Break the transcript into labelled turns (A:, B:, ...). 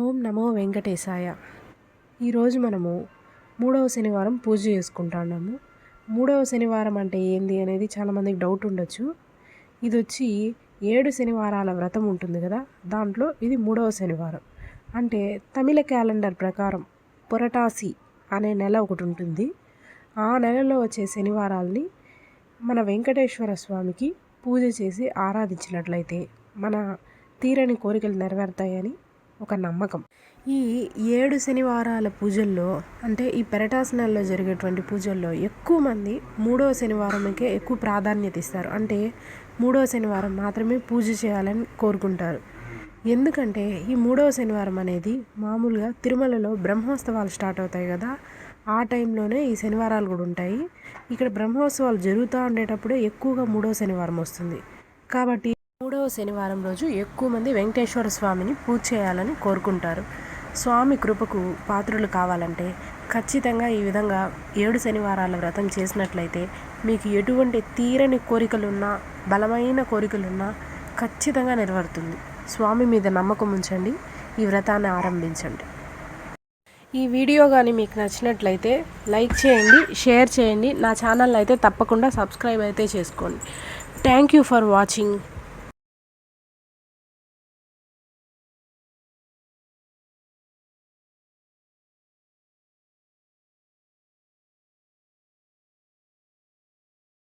A: ఓం నమో వెంకటేశాయ. ఈరోజు మనము మూడవ శనివారం పూజ చేసుకుంటున్నాము. మూడవ శనివారం అంటే ఏంది అనేది చాలామందికి డౌట్ ఉండొచ్చు. ఇది వచ్చి ఏడు శనివారాల వ్రతం ఉంటుంది కదా దాంట్లో ఇది మూడవ శనివారం. అంటే తమిళ క్యాలెండర్ ప్రకారం పొరటాసి అనే నెల ఒకటి ఉంటుంది. ఆ నెలలో వచ్చే శనివారాల్ని మన వెంకటేశ్వర స్వామికి పూజ చేసి ఆరాధించినట్లయితే మన తీరని కోరికలు నెరవేరుతాయని ఒక నమ్మకం. ఈ ఏడు శనివారాల పూజల్లో అంటే ఈ పెరటాసనాల్లో జరిగేటువంటి పూజల్లో ఎక్కువ మంది మూడవ శనివారంకే ఎక్కువ ప్రాధాన్యత ఇస్తారు. అంటే మూడవ శనివారం మాత్రమే పూజ చేయాలని కోరుకుంటారు. ఎందుకంటే ఈ మూడవ శనివారం అనేది మామూలుగా తిరుమలలో బ్రహ్మోత్సవాలు స్టార్ట్ అవుతాయి కదా ఆ టైంలోనే ఈ శనివారాలు కూడా ఉంటాయి. ఇక్కడ బ్రహ్మోత్సవాలు జరుగుతూ ఉండేటప్పుడే ఎక్కువగా మూడవ శనివారం వస్తుంది. కాబట్టి మూడవ శనివారం రోజు ఎక్కువ మంది వెంకటేశ్వర స్వామిని పూజ చేయాలని కోరుకుంటారు. స్వామి కృపకు పాత్రులు కావాలంటే ఖచ్చితంగా ఈ విధంగా ఏడు శనివారాల వ్రతం చేసినట్లయితే మీకు ఎటువంటి తీరని కోరికలున్నా బలమైన కోరికలున్నా ఖచ్చితంగా నెరవేరుతుంది. స్వామి మీద నమ్మకం ఉంచండి. ఈ వ్రతాన్ని ఆరంభించండి. ఈ వీడియో కానీ మీకు నచ్చినట్లయితే లైక్ చేయండి షేర్ చేయండి. నా ఛానల్ అయితే తప్పకుండా సబ్స్క్రైబ్ అయితే చేసుకోండి. Thank you for watching.